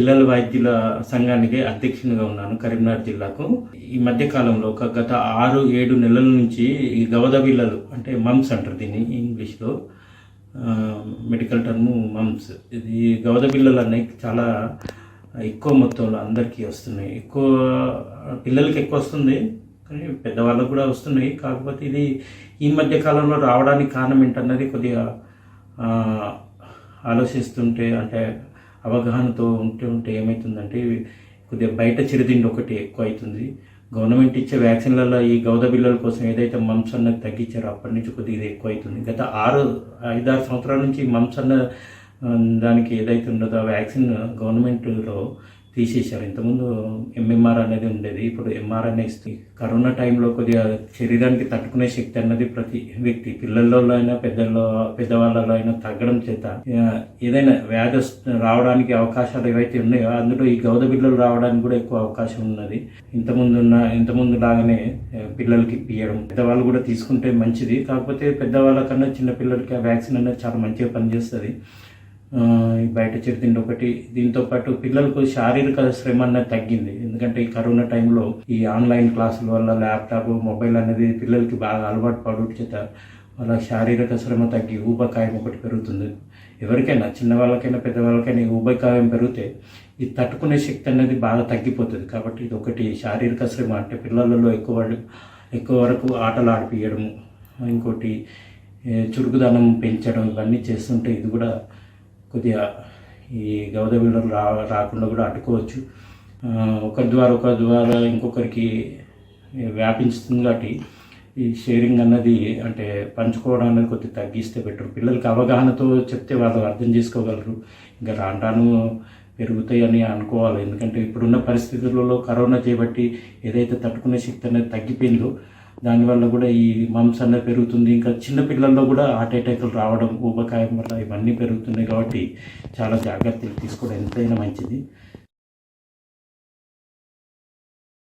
పిల్లల వైద్యుల సంఘానికి అధ్యక్షునిగా ఉన్నాను కరీంనగర్ జిల్లాకు. ఈ మధ్య కాలంలో ఒక గత ఆరు ఏడు నెలల నుంచి ఈ గవద పిల్లలు అంటే మమ్స్ అంటారు దీన్ని ఇంగ్లీష్లో మెడికల్ టర్ము మమ్స్. ఇది గవద పిల్లలు అనేవి చాలా ఎక్కువ మొత్తంలో అందరికీ వస్తున్నాయి. ఎక్కువ పిల్లలకి ఎక్కువ వస్తుంది కానీ పెద్దవాళ్ళకు కూడా వస్తున్నాయి. కాకపోతే ఇది ఈ మధ్య కాలంలో రావడానికి కారణం ఏంటన్నది కొద్దిగా ఆలోచిస్తుంటే అంటే అవగాహనతో ఉంటే ఉంటే ఏమవుతుందంటే కొద్దిగా బయట చిరుతిండి ఒకటి ఎక్కువ అవుతుంది. గవర్నమెంట్ ఇచ్చే వ్యాక్సిన్లలో ఈ గౌద బిల్లల కోసం ఏదైతే మమ్స్ అన్నది తగ్గించారో అప్పటి నుంచి కొద్దిగా ఇది ఎక్కువ అవుతుంది. గత ఆరు ఐదారు సంవత్సరాల నుంచి మమ్స్ అన్న దానికి ఏదైతే ఉండదో ఆ వ్యాక్సిన్ గవర్నమెంట్లో తీసేశారు. ఇంతకుముందు ఎంఎంఆర్ అనేది ఉండేది. ఇప్పుడు ఎంఆర్ అనే ఇస్తుంది. కరోనా టైంలో కొద్దిగా శరీరానికి తట్టుకునే శక్తి అన్నది ప్రతి వ్యక్తి పిల్లల్లో అయినా పెద్దల్లో పెద్దవాళ్ళలో అయినా తగ్గడం చేత ఏదైనా వ్యాధి రావడానికి అవకాశాలు ఏవైతే ఉన్నాయో అందులో ఈ గౌద బిడ్డలు రావడానికి కూడా ఎక్కువ అవకాశం ఉన్నది. ఇంతకుముందు ఉన్న ఇంతకుముందు లాగానే పిల్లలకి ఇప్పియడం పెద్దవాళ్ళు కూడా తీసుకుంటే మంచిది. కాకపోతే పెద్దవాళ్ళ కన్నా చిన్న పిల్లలకి ఆ వ్యాక్సిన్ అనేది చాలా మంచిగా పనిచేస్తుంది. బయట ఈ బయట ఒకటి. దీంతో పాటు పిల్లలకు శారీరక శ్రమ అనేది తగ్గింది. ఎందుకంటే ఈ కరోనా టైంలో ఈ ఆన్లైన్ క్లాసుల వల్ల ల్యాప్టాప్ మొబైల్ అనేది పిల్లలకి బాగా అలవాటు పడుట చేత. వాళ్ళ శారీరక శ్రమ తగ్గి ఊబకాయం ఒకటి పెరుగుతుంది. ఎవరికైనా చిన్నవాళ్ళకైనా పెద్దవాళ్ళకైనా ఈ ఊబకాయం పెరిగితే ఈ తట్టుకునే శక్తి అనేది బాగా తగ్గిపోతుంది. కాబట్టి ఇది ఒకటి శారీరక శ్రమ. అంటే పిల్లలలో ఎక్కువ ఎక్కువ వరకు ఆటలు ఆడిపియడము. ఇంకోటి చురుకుదనం పెంచడం ఇవన్నీ చేస్తుంటే ఇది కూడా కొద్దిగా ఈ గౌద బిల్డర్ రా రాకుండా కూడా అడ్డుకోవచ్చు. ఒకరి ద్వారా ఒకరి ద్వారా ఇంకొకరికి వ్యాపించుతుంది కాబట్టి ఈ షేరింగ్ అన్నది అంటే పంచుకోవడం అనేది కొద్దిగా తగ్గిస్తే బెటర్. పిల్లలకి అవగాహనతో చెప్తే వాళ్ళు అర్థం చేసుకోగలరు. ఇంకా రాను రాను అనుకోవాలి. ఎందుకంటే ఇప్పుడున్న పరిస్థితులలో కరోనా చేపట్టి ఏదైతే తట్టుకునే శక్తి అనేది తగ్గిపోయిందో దానివల్ల కూడా ఈ మమ్స్ పెరుగుతుంది. ఇంకా చిన్నపిల్లల్లో కూడా హార్ట్ అటాక్లు రావడం ఊబకాయం వల్ల ఇవన్నీ పెరుగుతున్నాయి కాబట్టి చాలా జాగ్రత్తలు తీసుకోవడం ఎంతైనా మంచిది.